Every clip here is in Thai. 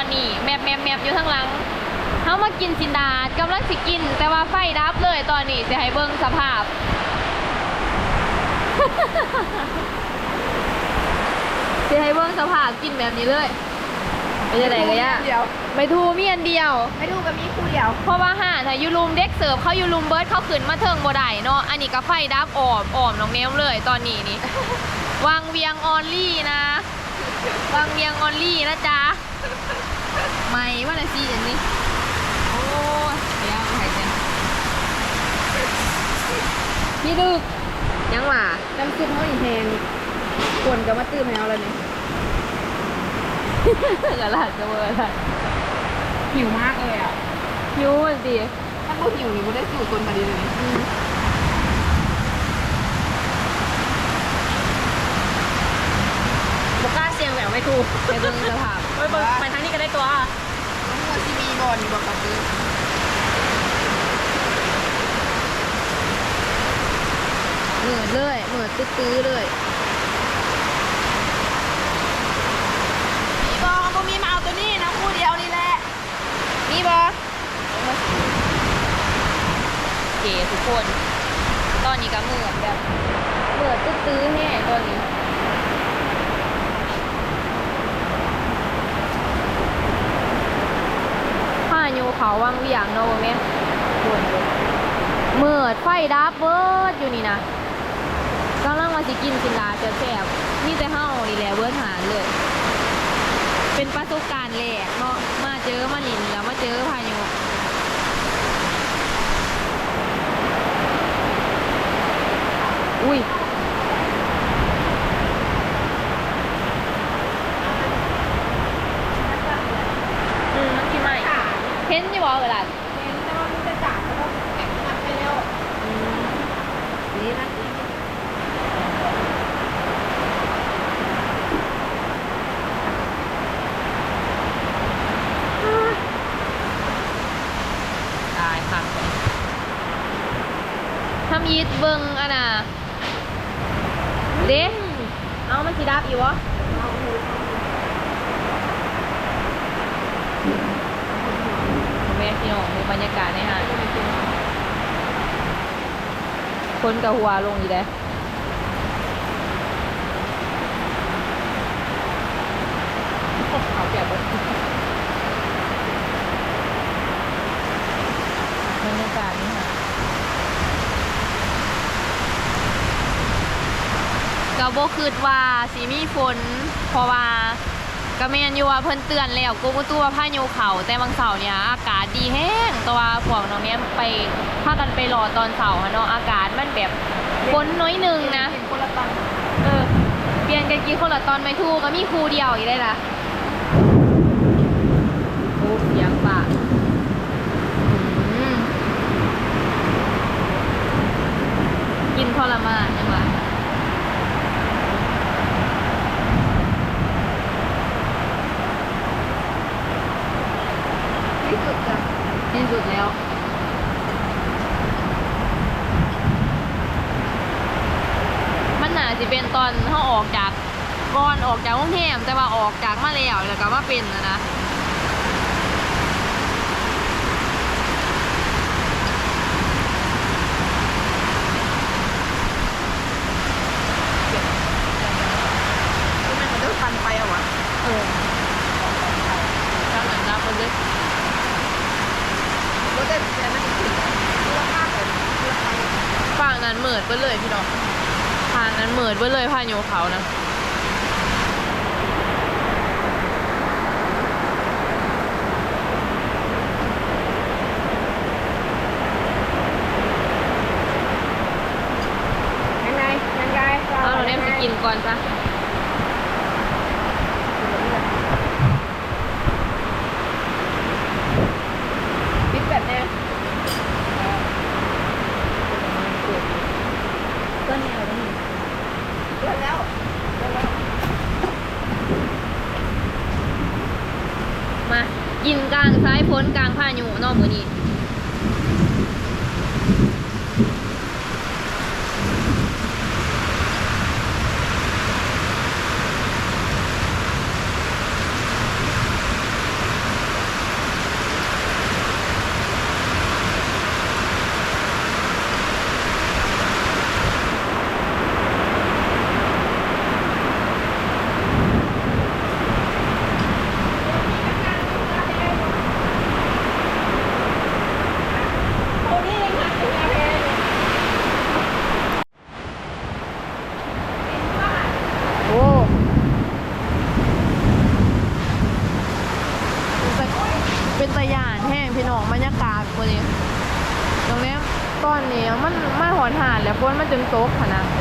อนนี้แมบแมบแมบอยู่ข้างหลังเขามากินสินดาดกำลังสิกิน แต่ว่าไฟดับเลยตอนนี้จะให้เบิ่งสภาพ จะให้เบิ่งสภาพกินแบบนี้เลยไม่ใช่ไหนกันยะเดียวไม่ทูมีอันเดียว ไม่ดูกับมีคู่เดียว เพราะว่าห่าถ้ายูรูมเด็กเสิร์ฟเขายูรูมเบิร์ดเขาขึ้นมาเทิงบ่ได้เนาะอันนี้ก็ไฟดับออมออมน้องเนมเลยตอนนี้นี่ วางเวียงออนลี่นะ วางเวียงออนลี่นะจ๊ะ ไม่ว่าอะไรสิอย่างนี้โอ้ยเดี๋ยวใครเจนพี่ดึกยังหว่าน้ำซุปเขาอีกแหงกวนกับมาตื้อแมวแล้วนี่กระลาดจะเวอร์อะไรหิวมากเลยอะหิวมันสิถ้าบ่หิวนี่บ่ได้สู่คนมาดีเลย บกล้าเสี่ยงแบบไม่ ถูกไปเบิ่งสภาพไปเบิ่งไปทางนี้ก็ได้ตัวน้องมัวซีมีบอลบอกกับตื้อเหมือนเลยเหมือนตื้อๆเลยมีบอลบ่มีมาเอาตัวนี้นะคู่เดียวนี่แหละมีบอโอเคทุกคน ตอนนี้ก็เหมือนแบบเหมือนตื้อๆแน่ตอนนี้ พายุเขาวังเวียงเนาะแม่เมื่อดไฟดับเบิดอยู่นี่นะกำลังมาสิกินสินลาจะแซ่บนี่แต่เฮานี่แหละเบิดหาเลย เป็นประสบการณ์แรกเนาะมาเจอมาลินแล้วมาเจอพายุอุ้ยอืมน้ำกินใหม่ เห็นอยู่บ่เวลาเห็นแต่ว่ามันจะจ่าแล้วก็แอบนับไปแล้วนี่นะตายค่ะทำยีดเบิงอะน่ะเด้เอามันสีดับอีวะแม่พี่ น้องดูบรรยากาศในหาดคนกับหัวลงอยู่เด้เขาแบบว่าบรรยากาศนี่ค่ะก็บ่คิดว่าสิมีฝนเพราะว่า ก็แม่นอยู่ว่าเพิ่นเตือนแล้วกูก็ตัว่าพายุเขาแต่บางเสาร์เนี่ยอากาศดีแห้งแต่ว่าพวกน้องเนี้ยไปพากันไปรอตอนเสาร์เนาะอากาศมันแบบฝนน้อยหนึงนะเออเปลี่ยนกันกี่คนละตอนไม่ถูกก็มีครูเดียวอีกได้ละโอ้เสียงปากอืมกินทรมานยังวะ ที่สุดจ้ะ ที่สุดแล้ว มันน่าจะเป็นตอนเขาออกจาก ก่อนออกจากโรงแรมแต่ว่าออกจากมาแล้วแล้วก็มาเป็นนะนะคือมันจะฟันไปเอาวะเออทำเหมือนรับไปเลยบ่ได้แต่มันถึงมูลค่าแบบมูลค่าฝั่งนั้นเหมิดไปเลยพี่น้องทางนั้นเหมิดไปเลยพายุเขานะ ยังไงยังไง เอาเราเนี่ยไป กินก่อนซะปิดแบบเนี้ยก็เนี่ยเราต้องเลิกแล้วเลิกแล้ว มา กินกลางซ้ายพ้นกลางพายุเนอกมือนี้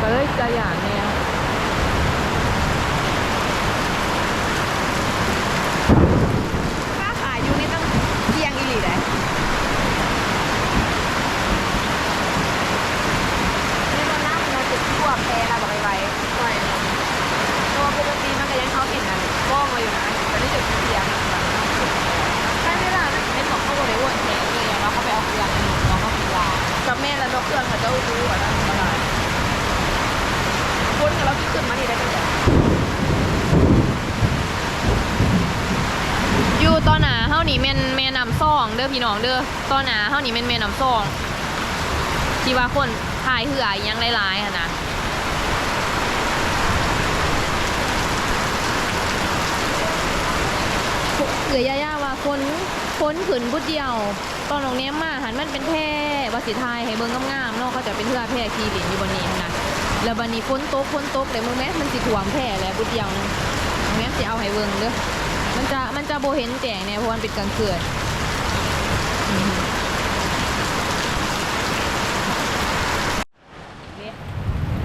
เลยจะอย่างแนว ค่าขายอยู่นี่ต้องเที่ยงอีหลีเลยนี่เรานั่งเราจุดทั่วแพรเราบอกไปไว้ปล่อยตัวปกติมันก็ยังเขาเห็นนะกล้องมาอยู่นะแต่นี่จุดเที่ยงใช่ไหมล่ะ เป็นของเขาบริวารแท้เลยแล้วเขาไปเอาเครื่องในหนุ่มแล้วเขากินลา กับแม่แล้วนกเครื่องเขาจะรู้ว่านั่นอะไรคนกับเราที่ขึ้นมานี่ได้กันจ้ะ อยู่ตอ นหนาเฮานี่แม่นแม่นำซองเด้อพี่น้องเด้อตอนหนาเฮานี่แม่นแม่นำซองที่ว่าคนถ่ายเหืออิหยังหลายๆหั่นนะเอือยาย่าว่าคนคนขืนบุดเดียว ตอนน้องนี้มาหันมันเป็นแพร่วาสิทายให้เบิ่งงามๆนาะเขาจะเป็นเหือแพร่ขี่ดินอยู่บนนี้นะแล้วบัดนี้ฝนตกฝนตกแต่มึงแม้มันสิท่วมแพร่แล้วบุดเดียวนึงน้องแม้สิเอาให้เบิ่งเด้อ มันจะมันจะโบเห็นแจงเนี่ยเพราะมันเป็นกลางคืนอืม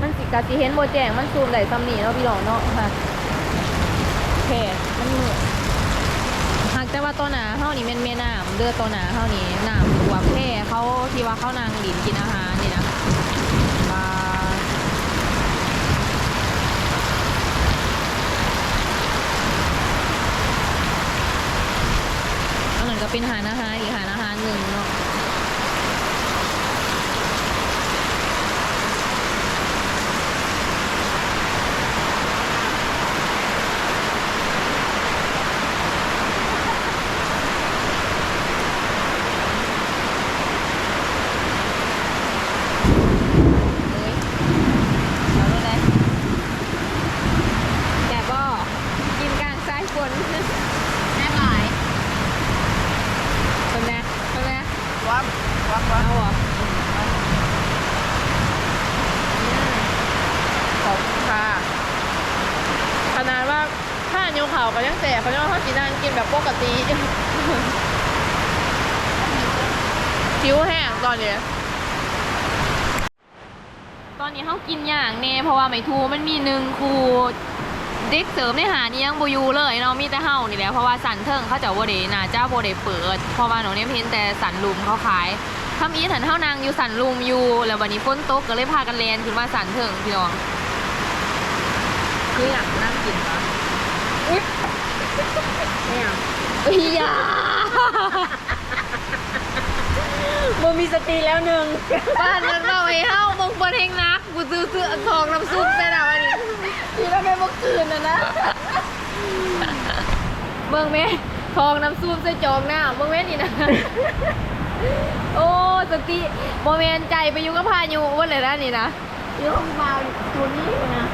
มันสิกะสิเห็นโบแจงมันซูมได้ซ้ำนี่เนาะพี่หลอเนาะค่ะแค่มันมืดหากแต่ว่าตัวหนาเฮานี่แม่นแม่น้ำเดือตัวหนาเฮานี่น้ำหัวแค่เขาที่ว่าเขานางดินกินอาหารนี่นะปลาอันนั้นก็ เป็นหารอาหารอีกหารอาหารหนึ่งเนาะ เลยเอาเลยเลยแต่ก็กินกลางสายฝน แม่หลาย เป็นแม่เป็นแม่ วับวับวั เอา บ เหรอ ขอบคุณค่ะขนาดว่า ถ้านิ้วเขาก็ยังแต่เขาเรียกว่าเขาสีนางกินแบบปกติผิวแห้งตอนนี้ตอนนี้เขากินอย่างแน่เพราะว่าไม่ทูมันมีหนึ่งครูเด็กเสริมในหานี่ยังบอยูเลยเนาะมีแต่เฮานี่แหละเพราะว่าสันเทิงเขาจะบ่ได้น่าเจ้าบ่ได้เปิดเพราะว่าหนูเนี่ยเห็นแต่สันลุมเขาขายทำอีถันเท่านางอยู่สันลุมอยู่แล้ววันนี้ฝนตกก็เลยพากันเรียนขึ้นมาสันเทิงพี่น้องคืออยากนั่งกินปะ ไม่เอาเอ้ยอยาโมมีสติแล้วหนึ่งบ้านมันเอาไอ้เฮาบงบนเฮงนักกูซื้อซื้อทองน้ำซุปใส่แล้วอันนี้กินแล้วไม่เมื่อคืนนะนะเบิ่งแม่ทองน้ำซุปใส่จองหน้าเบิ่งแม่นี่นะโอ้สติโมเมนใจไปอยู่กับพายุว่าเลยนะนี่นะเดี๋ยวมาตัวนี้นะ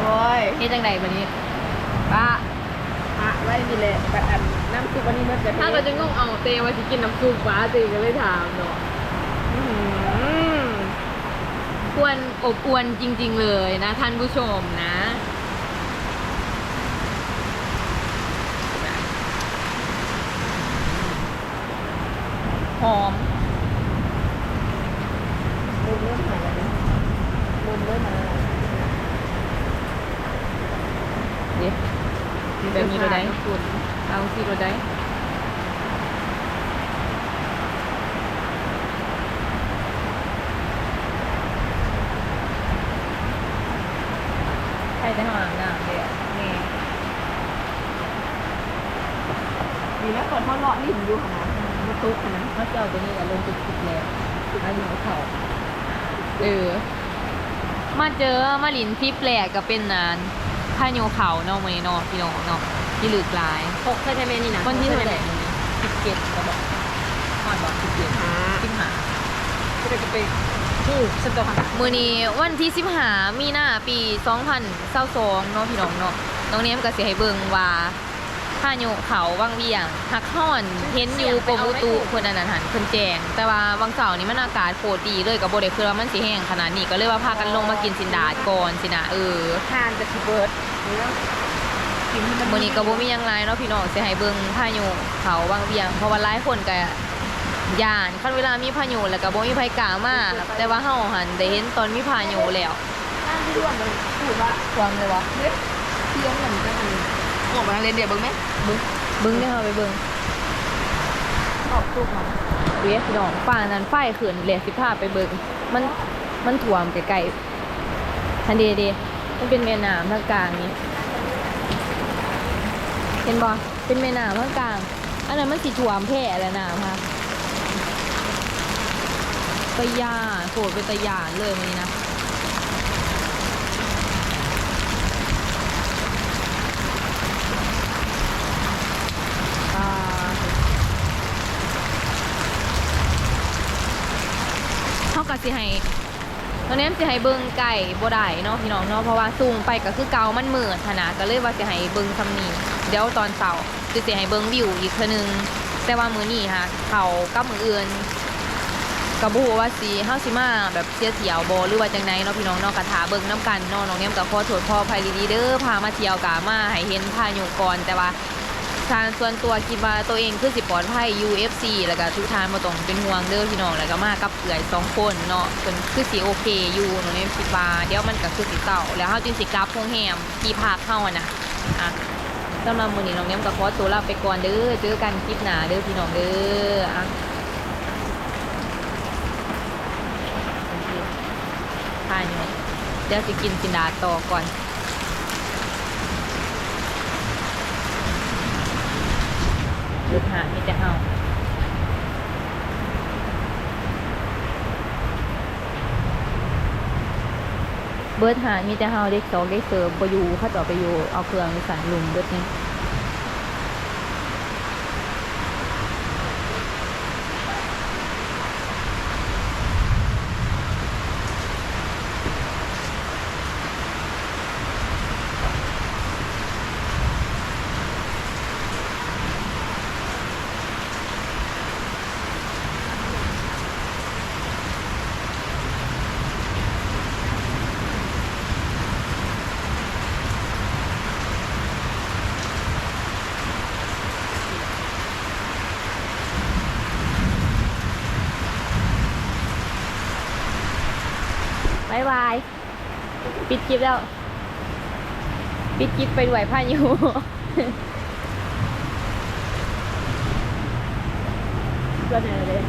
โอ้ยเฮ็ดจังไดบัดนี้ป้าพระไว้นี่แหละแบบอันน้ำซุปอันนี้มันจะถ้าก็จะงงเอาเตว่าสิกินน้ำซุปป้าเตก็เลยถามเนาะอืมควรอบอวนจริง ๆ เลยนะ ท่านผู้ชมนะหอมมุมเริ่มหายแล้วนะมุมเริ่มมาแล้ว เดี๋ยวแบบนี้เราได้คุณเอาสิเราได้ใครจะหางน้ำเดี๋ยวนี่ ดีแล้วก่อนเขาเลาะลิ้นอยู่ขนาดมันตุ๊กขนาดเขาจะเอาตัวนี้แหละลงจุดจุดแล้วอันนี้เขาเออ มาเจอมาหลินทริปแรกก็เป็นนานพายุเขาเนาะมื้อนี้เนาะพี่น้องเนาะที่หลึกลายหกใช่ไหมนี่นะวันที่เท่าไหร่สิบเจ็ดก็บอกก่อนบอกสิบเจ็ดสิบห้าก็เลยจะไปที่สตอค่ะมือนี้วันที่สิบห้ามีหน้าปีสองพันเศร้าสองเนาะพี่น้องเนาะน้องเนี้ยมก็สิให้เบิ่งว่า พายุเขาวังเวียงหักห้อนเห็นอยู่กรมอุตุเพิ่นอันนั้นหันเพิ่นแจ้งแต่ว่าวังเสาร์นี้มันอากาศโคตรดีเลยก็บ่ได้คือว่ามันสิแห้งขนาดนี้ก็เลยว่าพากันลงมากินสินดาดก่อนสินะเออทานจะชิเบิร์ดเนี่ยกินให้มันมื้อนี้ก็บ่มีหยังหลายเนาะพี่น้องสิให้เบิ่งพายุเขาวังเวียง เพราะว่าหลายคนก็ย่านคันเวลามีพายุแล้วก็บ่มีไผกล้ามาแต่ว่าเฮาหันได้เห็นตอนมีพายุแล้วนั่งที่ร่วมเลยพูดว่าความเลยวะเฮ้ยเที่ยงเหมือนกันเลย ออกมาเรียนเดี๋ยวเบิ้งไหมเบึ้งบึ้งเนี่ยเฮาไปเบิ่งออกตู้ของเวียพี่น้องป่านั้นไฟขึ้นเหลสิพาไปเบิ่งมันมันท่วมไกลๆทันเดเดมันเป็นแม่น้ำทางกลางนี่เห็นบ่เป็นแม่น้ำทางกลาง อันนั้นมันสิท่วมแพร่แล้วน้ำค่ะตะยานโคตรเป็นตะยานเลยมันนี้นะ อ่าเขาก็ สิให้ตอนนี้สิให้เบิ่งไก่บ่ได้เนาะพี่น้องเนาะเพราะว่าสูงไปก็คือเกามันเหมืดขนาก็เลยว่าสิให้เบิ่งซำนี้เดี๋ยวตอนเช้าสิสิให้เบิ่งวิวอีกเทื่อนึงแต่ว่ามื้อนี้ค่ะเขากับมื้ออื่นก็บ่ฮู้ว่าสิเฮาสิมาแบบเสียเสียวโบหรือว่าจังไดเนาะพี่น้องเนาะก็ท่าเบิ่งนํกันเนาะน้องแนมก็ขอโทษขออภัยดีเด้อพามาเที่ยวกะมาให้เห็นพายุก่อนแต่ว่า ทางส่วนตัวคิดว่าตัวเองคือสิปลอดภัย UFC แล้วก็ทุกทานมาต้องเป็นห่วงเด้อพี่น้องแล้วก็มากับเอื่อยสองคนเนาะจนคือสิโอเคอยู่หนูเนี่ยคิดว่าเดี๋ยวมันก็คือสิเต่าแล้วเฮาจึงสิกลับโรงแรมที่พักเฮาอะนะอะสำหรับมื้อนี้น้องเนมก็ขอตัวลาไปก่อนเด้อเจอกันคลิปหน้าเด้อพี่น้องเด้ออะทานอยู่เดี๋ยวสิกินกินดาต่อก่อน ลูกหามีแต่เฮาเบิร์ดหามีแต่เฮาเด็กสองเด็กเสิร์ฟไปอยู่เขาต่อไปอยู่เอาเครื่องไปใส่ลุมเบิร์ดนี้ายบาย ปิดคลิปแล้ว ปิดคลิปไปด้วยพายุก็เนี่ยเลย